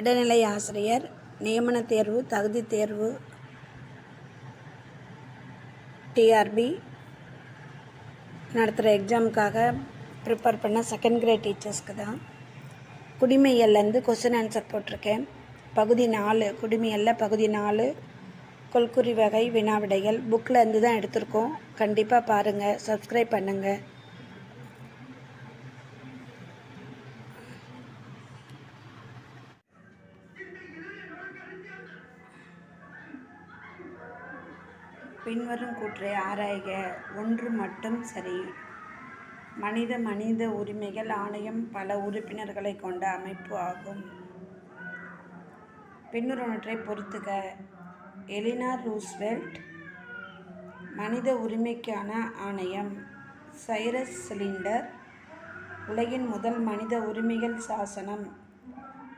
இடைநிலை ஆசிரியர் நியமன தேர்வு தகுதி தேர்வு டிஆர்பி நடத்துகிற எக்ஸாமுக்காக ப்ரிப்பேர் பண்ண செகண்ட் கிரேட் டீச்சர்ஸ்க்கு தான். குடிமையல்லேருந்து கொஸ்டின் ஆன்சர் போட்டிருக்கேன். பகுதி நாலு குடிமையல்ல பகுதி நாலு கொல்குறி வகை வினாவிடைகள் புக்கில் இருந்து தான் எடுத்திருக்கோம். கண்டிப்பாக பாருங்கள் சப்ஸ்கிரைப் பண்ணுங்கள் பின்வரும் கூற்றை ஆராய்க. ஒன்று மட்டும் சரி. மனித மனித உரிமைகள் ஆணையம் பல உறுப்பினர்களை கொண்ட அமைப்பு ஆகும். பின்வருவற்றை பொறுத்துக. எலினார் ரூஸ்வெல்ட் மனித உரிமைக்கான ஆணையம். சைரஸ் சிலிண்டர் உலகின் முதல் மனித உரிமைகள் சாசனம்.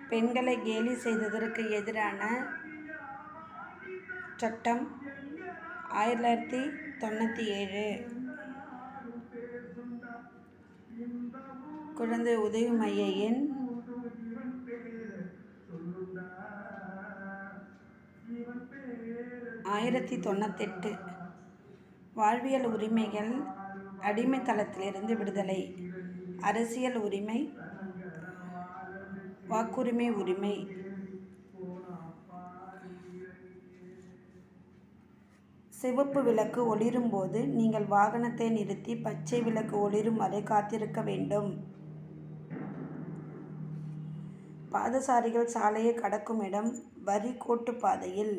பெண்களை கேலி செய்ததற்கு எதிரான சட்டம் ஆயிரத்தி தொள்ளாயிரத்தி தொண்ணூற்றி ஏழு குழந்தை உதவி மைய எண் ஆயிரத்தி தொண்ணூத்தெட்டு வாழ்வியல் உரிமைகள் அடிமைத்தளத்திலிருந்து விடுதலை. அரசியல் உரிமை வாக்குரிமை உரிமை. சிவப்பு விளக்கு ஒளிரும் போது நீங்கள் வாகனத்தை நிறுத்தி பச்சை விளக்கு ஒளிரும் வரை காத்திருக்க வேண்டும். பாதசாரிகள் சாலையை கடக்கும் இடம் வரி கோட்டு பாதையில்.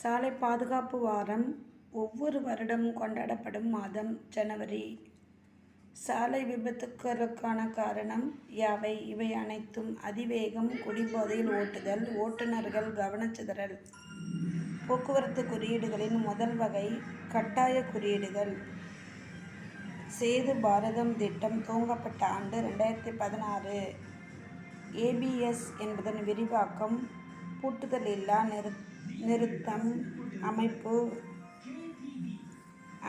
சாலை பாதுகாப்பு வாரம் ஒவ்வொரு வருடமும் கொண்டாடப்படும் மாதம் ஜனவரி. சாலை விபத்துக்களுக்கான காரணம் யாவை? இவை அனைத்தும் அதிவேகம் குடிபோதையில் ஓட்டுதல் ஓட்டுநர்கள் கவனச்சிதறல் போக்குவரத்து குறியீடுகளின் முதல் வகை கட்டாய குறியீடுகள். சேது பாரதம் திட்டம் துவங்கப்பட்ட ஆண்டு ரெண்டாயிரத்தி பதினாறு. ஏபிஎஸ் என்பதன் விரிவாக்கம் பூட்டுதல் இல்லா நிறு நிறுத்தம் அமைப்பு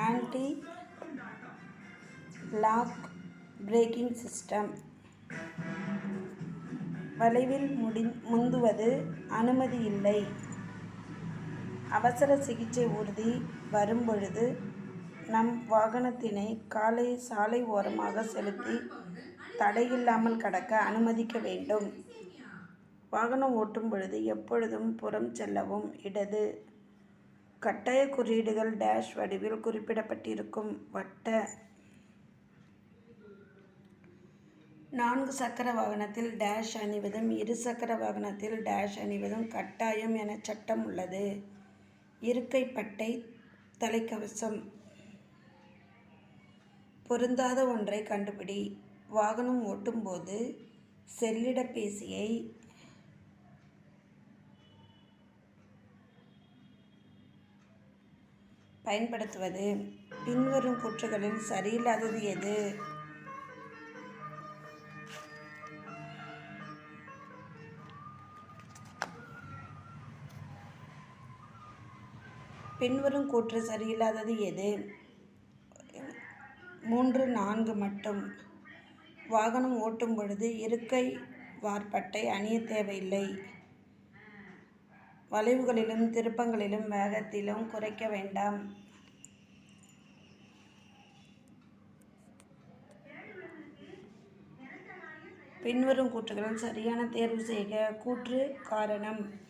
ஆன்டி லாக் பிரேக்கிங் சிஸ்டம் வளைவில் முடி முந்துவது அனுமதி இல்லை. அவசர சிகிச்சை ஊர்தி வரும்பொழுது நம் வாகனத்தினை காலை சாலை ஓரமாக செலுத்தி தடையில்லாமல் கடக்க அனுமதிக்க வேண்டும். வாகனம் ஓட்டும் பொழுது எப்பொழுதும் புறம் செல்லவும் இடது. கட்டாய குறியீடுகள் டேஷ் வடிவில் குறிப்பிடப்பட்டிருக்கும். வட்ட நான்கு சக்கர வாகனத்தில் டேஷ் அணிவதும் இரு சக்கர வாகனத்தில் டேஷ் அணிவதும் கட்டாயம் என சட்டம் உள்ளது. இருக்கை பட்டை தலைக்கவசம். பொருந்தாத ஒன்றை கண்டுபிடி. வாகனம் ஓட்டும்போது செல்லிடப்பேசியை பயன்படுத்துவது. பின்வரும் கூற்றுகளில் சரியில்லாதது எது? பின்வரும் கூற்று சரியில்லாதது எது? மூன்று நான்கு மட்டும். வாகனம் ஓட்டும் பொழுது இருக்கை வார்ப்பட்டை அணிய தேவையில்லை. வளைவுகளிலும் திருப்பங்களிலும் வேகத்திலும் குறைக்க வேண்டாம். பின்வரும் கூற்றுகளும் சரியான தேர்வு செய்க. கூற்று காரணம்.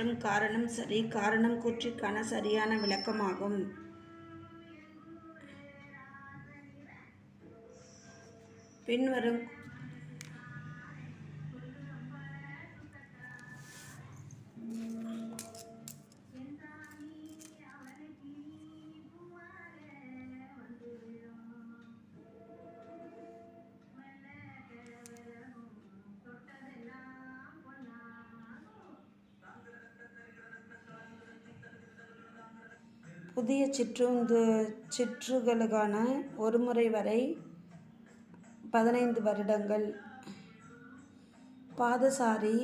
மற்றும் காரணம் சரி காரணம் கூற்றிற்கான சரியான விளக்கமாகும். பின்வரும் சிற்றுந்து சிற்றுகளுக்கான ஒருமுறை வரை பதினைந்து வருடங்கள். பாதசாரி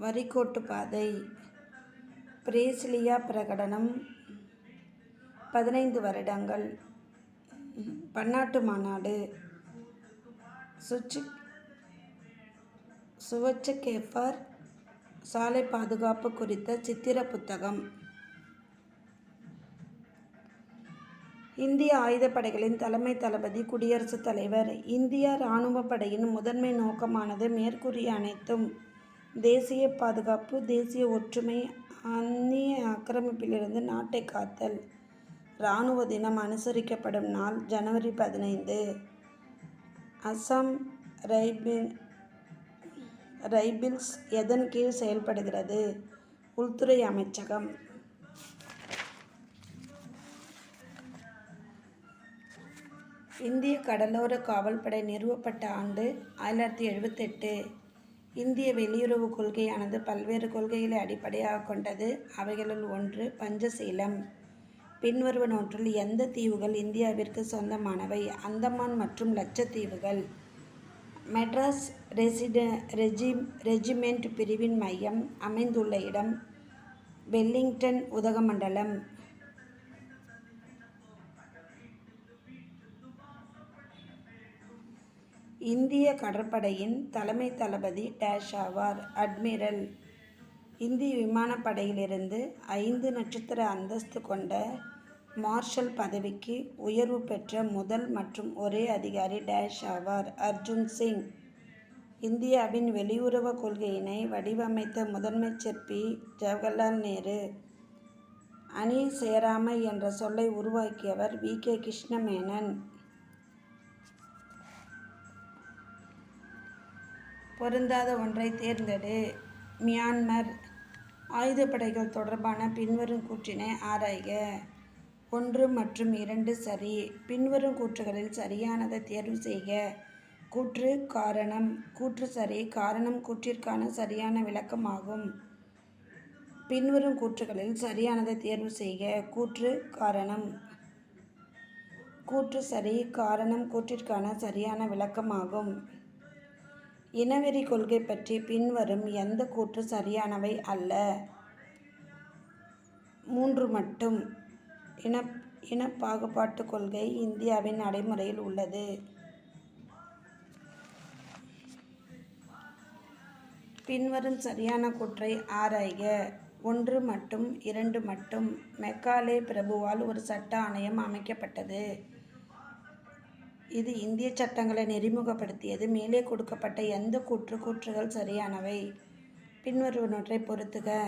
வரிக்கோட்டு பாதை பிரேசிலியா பிரகடனம் பதினைந்து வருடங்கள். பன்னாட்டு மாநாடு சுச்சு சுவச்ச கேஃபர் சாலை பாதுகாப்பு குறித்த சித்திர புத்தகம். இந்திய ஆயுதப்படைகளின் தலைமை தளபதி குடியரசுத் தலைவர். இந்திய இராணுவ படையின் முதன்மை நோக்கமானது மேற்கூறிய அனைத்தும் தேசிய பாதுகாப்பு தேசிய ஒற்றுமை அந்நிய ஆக்கிரமிப்பிலிருந்து நாட்டை காத்தல். இராணுவ தினம் அனுசரிக்கப்படும் நாள் ஜனவரி பதினைந்து. அசாம் ரைபிள் ரைபிள்ஸ் எதன் கீழ் செயல்படுகிறது? உள்துறை அமைச்சகம். இந்திய கடலோர காவல்படை நிறுவப்பட்ட ஆண்டு ஆயிரத்தி எழுபத்தெட்டு இந்திய வெளியுறவு கொள்கையானது பல்வேறு கொள்கைகளை அடிப்படையாக கொண்டது. அவைகளுள் ஒன்று பஞ்சசீலம். பின்வருவ பின்வருவனவற்றில் எந்த தீவுகள் இந்தியாவிற்கு சொந்தமானவை? அந்தமான் மற்றும் லட்சத்தீவுகள். மெட்ராஸ் ரெசிட ரெஜி ரெஜிமெண்ட் பிரிவின் மையம் அமைந்துள்ள இடம் வெல்லிங்டன் உதகமண்டலம். இந்திய கடற்படையின் தலைமை தளபதி டேஷ் ஆவார் அட்மிரல். இந்திய விமானப்படையிலிருந்து ஐந்து நட்சத்திர அந்தஸ்து கொண்ட மார்ஷல் பதவிக்கு உயர்வு பெற்ற முதல் மற்றும் ஒரே அதிகாரி டேஷ் ஆவார் அர்ஜுன் சிங். இந்தியாவின் வெளியுறவு கொள்கையினை வடிவமைத்த முதன்மை சிற்பி ஜவஹர்லால் நேரு. அணி சேராமை என்ற சொல்லை உருவாக்கியவர் வி. கே. கிருஷ்ணமேனன். பொருந்தாத ஒன்றை தேர்ந்தெடு. மியான்மர் ஆயுதப்படைகள் தொடர்பான பின்வரும் கூற்றினை ஆராய்க. ஒன்று மற்றும் இரண்டு சரி. பின்வரும் கூற்றுகளில் சரியானதை தேர்வு செய்க. கூற்று காரணம். கூற்று சரி. காரணம் கூற்றிற்கான சரியான விளக்கமாகும். பின்வரும் கூற்றுகளில் சரியானதை தேர்வு செய்க. கூற்று காரணம். கூற்று சரி. காரணம் கூற்றிற்கான சரியான விளக்கமாகும். இனவெறி கொள்கை பற்றி பின்வரும் எந்த கூற்று சரியானவை அல்ல? மூன்று மட்டும். இன இனப்பாகுபாட்டு கொள்கை இந்தியாவின் நடைமுறையில் உள்ளது. பின்வரும் சரியான கூற்றை ஆராய்க. ஒன்று மட்டும் இரண்டு மட்டும். மெக்காலே பிரபுவால் ஒரு சட்ட ஆணையம் அமைக்கப்பட்டது. இது இந்திய சட்டங்களை நெறிமுகப்படுத்தியது. மேலே கொடுக்கப்பட்ட எந்த கூற்று கூற்றுகள் சரியானவை? பின்வருவனவற்றை பொறுத்துக.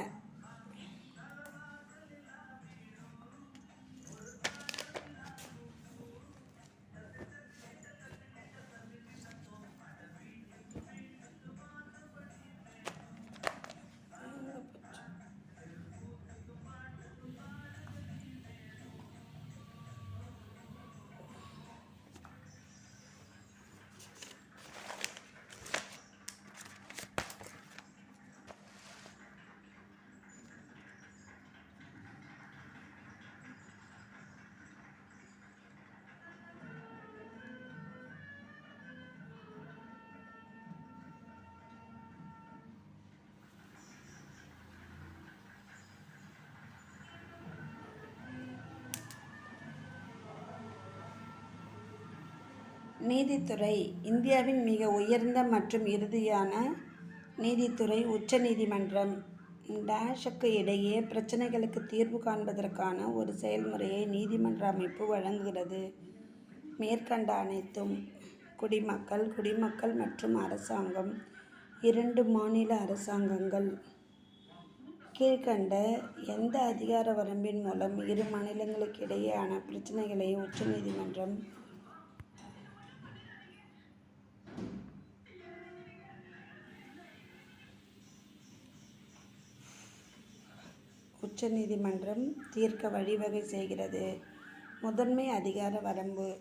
நீதித்துறை இந்தியாவின் மிக உயர்ந்த மற்றும் இறுதியான நீதித்துறை உச்ச நீதிமன்றம். டேஷுக்கு இடையே பிரச்சனைகளுக்கு தீர்வு காண்பதற்கான ஒரு செயல்முறையை நீதிமன்ற அமைப்பு வழங்குகிறது. மேற்கண்ட அனைத்தும் குடிமக்கள் குடிமக்கள் மற்றும் அரசாங்கம் இரண்டு மாநில அரசாங்கங்கள். கீழ்கண்ட எந்த அதிகார வரம்பின் மூலம் இரு மாநிலங்களுக்கு இடையேயான பிரச்சனைகளை உச்சநீதிமன்றம் உச்சநீதிமன்றம் தீர்க்க வழிவகை செய்கிறது. முதன்மை அதிகார வரம்பு.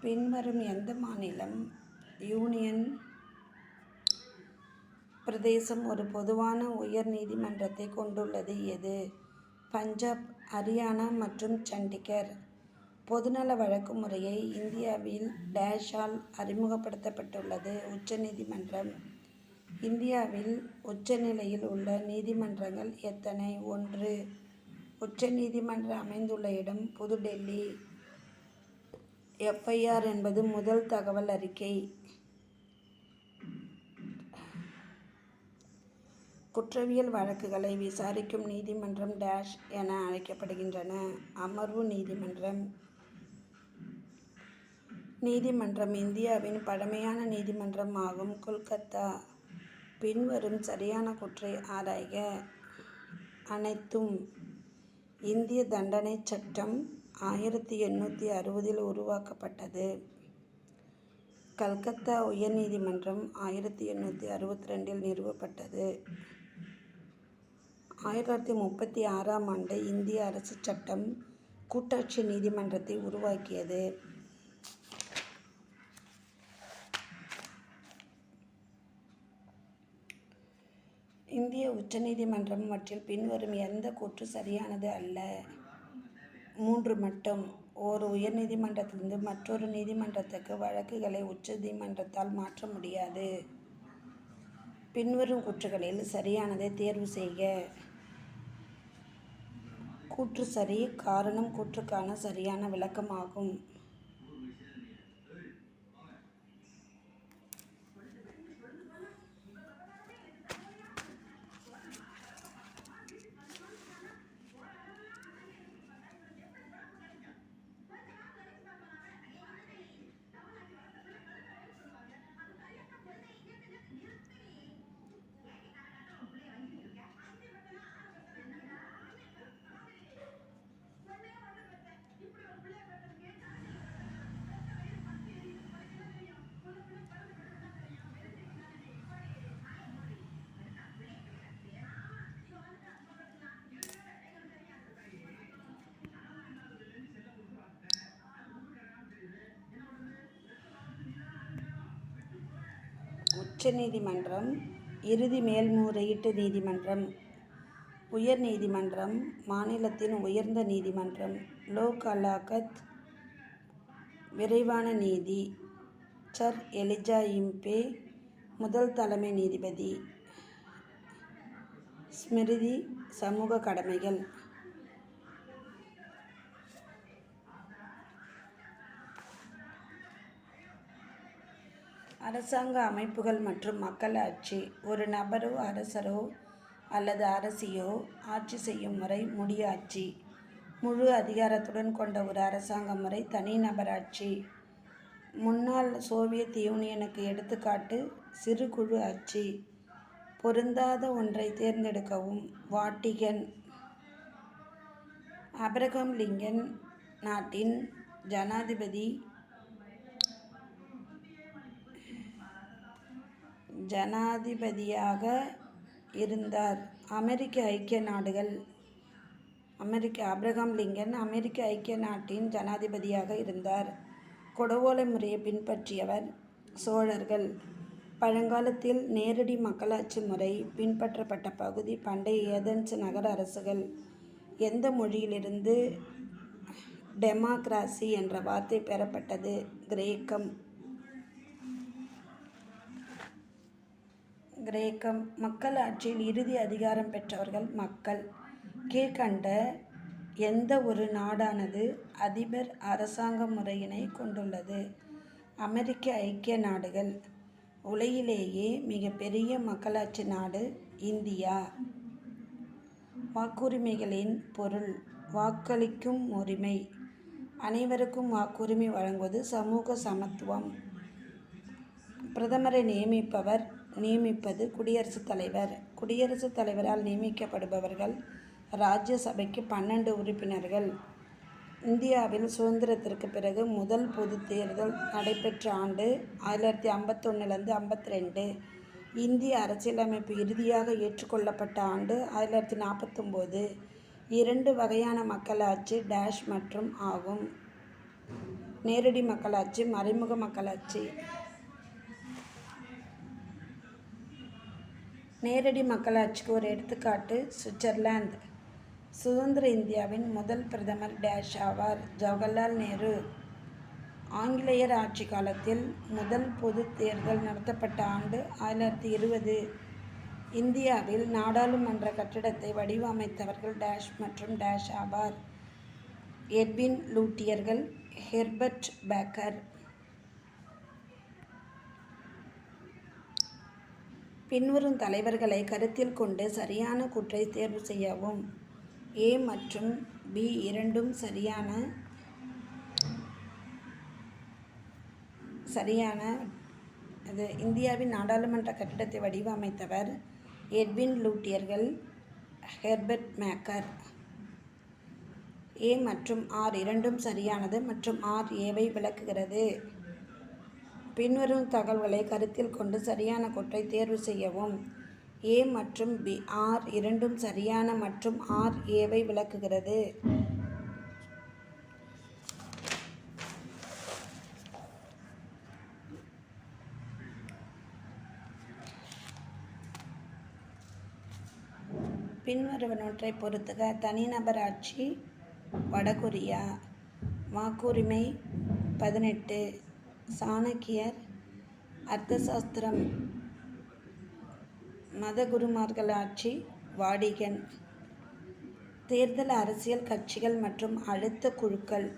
பின்வரும் எந்த மாநிலம்? யூனியன் பிரதேசம் ஒரு பொதுவான உயர் நீதிமன்றத்தை கொண்டுள்ளது. எது? பஞ்சாப் ஹரியானா மற்றும் சண்டிகர். பொதுநல வழக்கு முறையை இந்தியாவில் டேஷால் அறிமுகப்படுத்தப்பட்டுள்ளது உச்சநீதிமன்றம். இந்தியாவில் உச்சநிலையில் உள்ள நீதிமன்றங்கள் எத்தனை? ஒன்று. உச்சநீதிமன்றம் அமைந்துள்ள இடம் புதுடெல்லி. எஃப்ஐஆர் என்பது முதல் தகவல் அறிக்கை. குற்றவியல் வழக்குகளை விசாரிக்கும் நீதிமன்றம் டேஷ் என அழைக்கப்படுகின்றன. அமர்வு நீதிமன்றம். நீதிமன்றம் இந்தியாவின் பழமையான நீதிமன்றம் ஆகும் கொல்கத்தா பின்வரும் சரியான குற்றை ஆராய்க அனைத்தும் இந்திய தண்டனை சட்டம் ஆயிரத்தி எண்ணூற்றி அறுபதில் உருவாக்கப்பட்டது. கல்கத்தா உயர்நீதிமன்றம் ஆயிரத்தி எண்ணூற்றி அறுபத்தி ரெண்டில் நிறுவப்பட்டது. ஆயிரத்தி தொள்ளாயிரத்தி முப்பத்தி ஆறாம் ஆண்டு இந்திய அரசு சட்டம் கூட்டாட்சி நீதிமன்றத்தை உருவாக்கியது. இந்திய உச்சநீதிமன்றம் அவற்றில் பின்வரும் எந்த கூற்று சரியானது அல்ல. மூன்று மட்டும். ஓர் உயர்நீதிமன்றத்திலிருந்து மற்றொரு நீதிமன்றத்துக்கு வழக்குகளை உச்சநீதிமன்றத்தால் மாற்ற முடியாது. பின்வரும் கூற்றுகளில் சரியானதை தேர்வு செய்க. கூற்று சரி காரணம் கூற்றுக்கான சரியான விளக்கமாகும். உச்சநீதிமன்றம் இறுதி மேல்முறையீட்டு நீதிமன்றம் உயர் நீதிமன்றம் மாநிலத்தின் உயர்ந்த நீதிமன்றம் லோக் அலாகத் விரைவான நீதி சர் எலிஜா இம்பே முதல் தலைமை நீதிபதி ஸ்மிருதி சமூக கடமைகள். அரசாங்க அமைப்புகள் மற்றும் மக்களாட்சி ஒரு நபரோ அரசரோ அல்லது அரசியோ ஆட்சி செய்யும் முறை முடியாட்சி முழு அதிகாரத்துடன் கொண்ட ஒரு அரசாங்க முறை தனிநபராட்சி முன்னாள் சோவியத் யூனியனுக்கு எடுத்துக்காட்டு சிறு குழு ஆட்சி. பொருந்தாத ஒன்றை தேர்ந்தெடுக்கவும் வாட்டிகன். அப்ரஹாம் லிங்கன் நாட்டின் ஜனாதிபதி ஜனாதிபதியாக இருந்தார். அமெரிக்க ஐக்கிய நாடுகள் அமெரிக்க அப்ரஹாம் லிங்கன் அமெரிக்க ஐக்கிய நாட்டின் ஜனாதிபதியாக இருந்தார். கொடவோலை முறையை பின்பற்றியவர் சோழர்கள். பழங்காலத்தில் நேரடி மக்களாட்சி முறை பின்பற்றப்பட்ட பகுதி பண்டைய ஏதென்ஸ் நகர அரசுகள். எந்த மொழியிலிருந்து டெமோக்ராசி என்ற வார்த்தை பெறப்பட்டது? கிரேக்கம். கிரேக்கம் மக்கள் ஆட்சியில் இறுதி அதிகாரம் பெற்றவர்கள் மக்கள். கீழ்கண்ட எந்த ஒரு நாடானது அதிபர் அரசாங்க முறையினை கொண்டுள்ளது? அமெரிக்க ஐக்கிய நாடுகள் உலகிலேயே மிகப்பெரிய மக்களாட்சி நாடு இந்தியா. வாக்குரிமைகளின் பொருள் வாக்களிக்கும் உரிமை. அனைவருக்கும் வாக்குரிமை வழங்குவது சமூக சமத்துவம். பிரதமரை நியமிப்பவர் நியமிப்பது குடியரசுத் தலைவர். குடியரசுத் தலைவரால் நியமிக்கப்படுபவர்கள் ராஜ்யசபைக்கு பன்னெண்டு உறுப்பினர்கள். இந்தியாவில் சுதந்திரத்திற்கு பிறகு முதல் பொது தேர்தல் நடைபெற்ற ஆண்டு ஆயிரத்தி தொள்ளாயிரத்தி ஐம்பத்தொன்னுலேருந்து ஐம்பத்தி ரெண்டு. இந்திய அரசியலமைப்பு இறுதியாக ஏற்றுக்கொள்ளப்பட்ட ஆண்டு ஆயிரத்தி தொள்ளாயிரத்தி நாற்பத்தொம்போது. இரண்டு வகையான மக்களாட்சி டேஷ் மற்றும் ஆகும். நேரடி மக்களாட்சி மறைமுக மக்களாட்சி. நேரடி மக்களாட்சிக்கு ஒரு எடுத்துக்காட்டு சுவிட்சர்லாந்து. சுதந்திர இந்தியாவின் முதல் பிரதமர் டேஷ் ஆவார் ஜவஹர்லால் நேரு. ஆங்கிலேயர் ஆட்சி காலத்தில் முதல் பொது தேர்தல் நடத்தப்பட்ட ஆண்டு ஆயிரத்தி இருபது. இந்தியாவில் நாடாளுமன்ற கட்டிடத்தை வடிவமைத்தவர்கள் டேஷ் மற்றும் டேஷ் ஆவார். எட்வின் லூட்டியர்கள் ஹெர்பர்ட் பேக்கர். பின்வரும் தலைவர்களை கருத்தில் கொண்டு சரியான கூற்றை தேர்வு செய்யவும். ஏ மற்றும் பி இரண்டும் சரியான சரியான இது இந்தியாவின் நாடாளுமன்ற கட்டிடத்தை வடிவமைத்தவர் எட்வின் லூட்டியர்கள் ஹெர்பர்ட் மேக்கர். ஏ மற்றும் ஆர் இரண்டும் சரியானது மற்றும் ஆர் ஏவை விளக்குகிறது. பின்வரும் தகவல்களை கருத்தில் கொண்டு சரியான கூற்றை தேர்வு செய்யவும். ஏ மற்றும் பி. ஆர் இரண்டும் சரியான மற்றும் ஆர் ஏவை விளக்குகிறது. பின்வருவனவற்றை பொறுத்துக. தனிநபர் ஆட்சி வடகொரியா. வாக்குரிமை பதினெட்டு. சாணக்கியர் அர்த்தசாஸ்திரம். மதகுருமார்கள் ஆட்சி வாடிகன். தேர்தல் அரசியல் கட்சிகள் மற்றும் அழுத்த குழுக்கள்.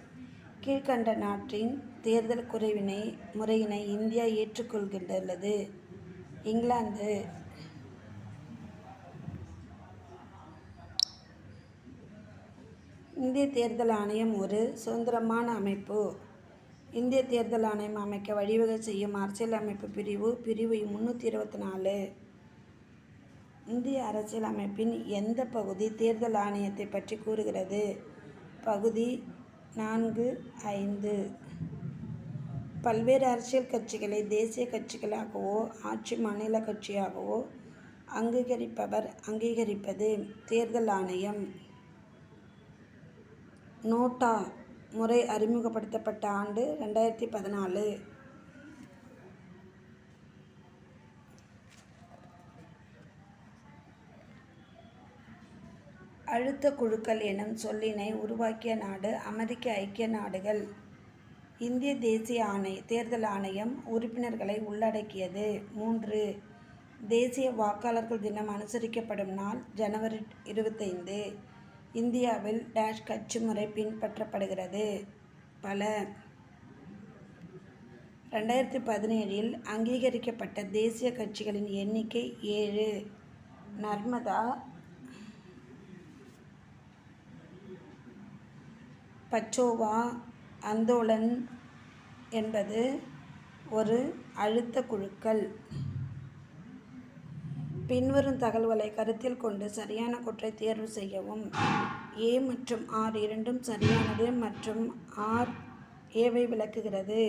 கீழ்கண்ட நாட்டின் தேர்தல் குறைவினை முறையினை இந்தியா ஏற்றுக்கொள்கின்றது. இங்கிலாந்து. இந்திய தேர்தல் ஆணையம் ஒரு சுதந்திரமான அமைப்பு. இந்திய தேர்தல் ஆணையம் அமைக்க வழிவகை செய்யும் அரசியலமைப்பு பிரிவு பிரிவு முந்நூற்றி இருபத்தி நாலு. இந்திய அரசியலமைப்பின் எந்த பகுதி தேர்தல் ஆணையத்தை பற்றி கூறுகிறது? பகுதி நான்கு ஐந்து. பல்வேறு அரசியல் கட்சிகளை தேசிய கட்சிகளாகவோ ஆட்சி மாநில கட்சியாகவோ அங்கீகரிப்பவர் அங்கீகரிப்பது தேர்தல் ஆணையம். நோட்டா முறை அறிமுகப்படுத்தப்பட்ட ஆண்டு ரெண்டாயிரத்தி பதினாலு. அழுத்த குழுக்கள் எனும் சொல்லினை உருவாக்கிய நாடு அமெரிக்க ஐக்கிய நாடுகள். இந்திய தேசிய ஆணை தேர்தல் ஆணையம் உறுப்பினர்களை உள்ளடக்கியது. மூன்று தேசிய வாக்காளர்கள் தினம் அனுசரிக்கப்படும் நாள் ஜனவரி இருபத்தைந்து. இந்தியாவில் டேஷ் கட்சி முறை பின்பற்றப்படுகிறது. பல ரெண்டாயிரத்தி பதினேழில் அங்கீகரிக்கப்பட்ட தேசிய கட்சிகளின் எண்ணிக்கை ஏழு. நர்மதா பச்சோவா அந்தோலன் என்பது ஒரு அழுத்த குழுக்கள். பின்வரும் தகவல்களை கருத்தில் கொண்டு சரியான குற்றை தேர்வு செய்யவும். ஏ மற்றும் ஆர் இரண்டும் சரியானது மற்றும் ஆர் ஏவை விளக்குகிறது.